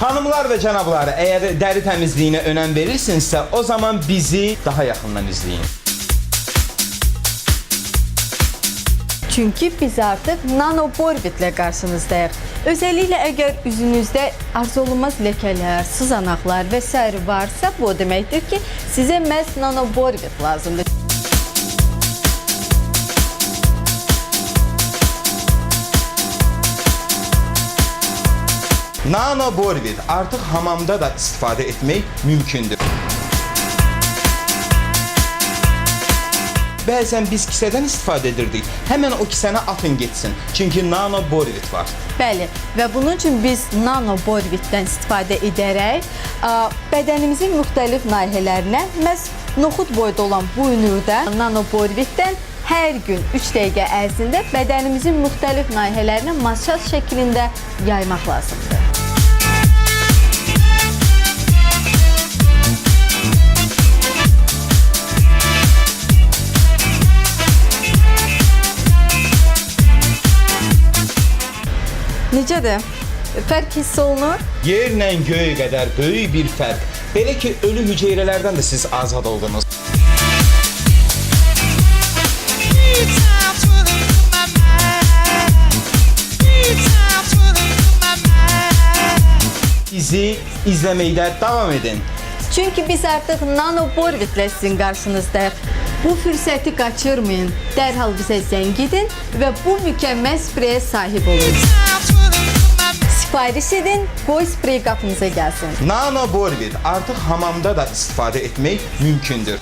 Xanımlar və cənablar, əgər dəri təmizliyinə önəm verirsinizsə, o zaman bizi daha yaxından izləyin. Çünki biz artıq nano borbitlə qarşınızdayıq. Özəlliklə əgər üzünüzdə arzulunmaz ləkələr, sızanaqlar və s. varsa, bu o deməkdir ki, sizə məhz nano borbit lazımdır. Nano Borbit artıq hamamda da istifadə etmək mümkündür. Bəzən biz kisədən istifadə edirdik. Həmən o kisəni atın getsin. Çünki Nano Borbit var. Bəli, və bunun üçün biz nano borbitdən istifadə edərək bədənimizin müxtəlif nahiyələrinə məhz noxud boyda olan bu ünürdən nano borbitdən hər gün 3 dəqiqə ərzində bədənimizin müxtəlif nahiyələrinə masaj şəklində yaymaq lazımdır. Necədir? Fərq hiss olunur? Yerlə göy qədər böyük bir fərq. Belə ki, ölü hüceyrələrdən də siz azad oldunuz. Bizi izləməkdə davam edin. Çünki biz artıq nano borbitlə sizin qarşınızdayıq. Bu fürsəti qaçırmayın. Dərhal bizə zəng edin və bu mükəmməl spreyə sahib olun. Sifariş edin, qoy sprey qapınıza gəlsin. Nano Borbit artıq hamamda da istifadə etmək mümkündür.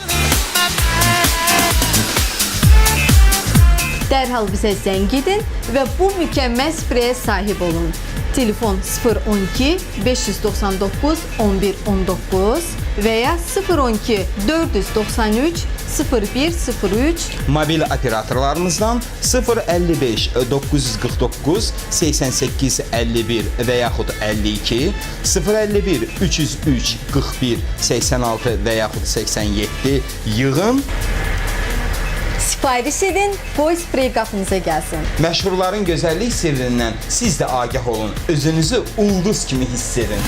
Dərhal bizə zəng edin və bu mükəmməl spreyə sahib olun. Telefon 012 599 1119 və ya 012 493 0103 Mobil operatorlarımızdan 055 949 88 51 və yaxud 52 051 303 41 86 və yaxud 87 yığın Sifariş edin, qoy sprey qapınıza gəlsin. Məşhurların gözəllik sirrindən siz də agah olun. Özünüzü ulduz kimi hiss edin.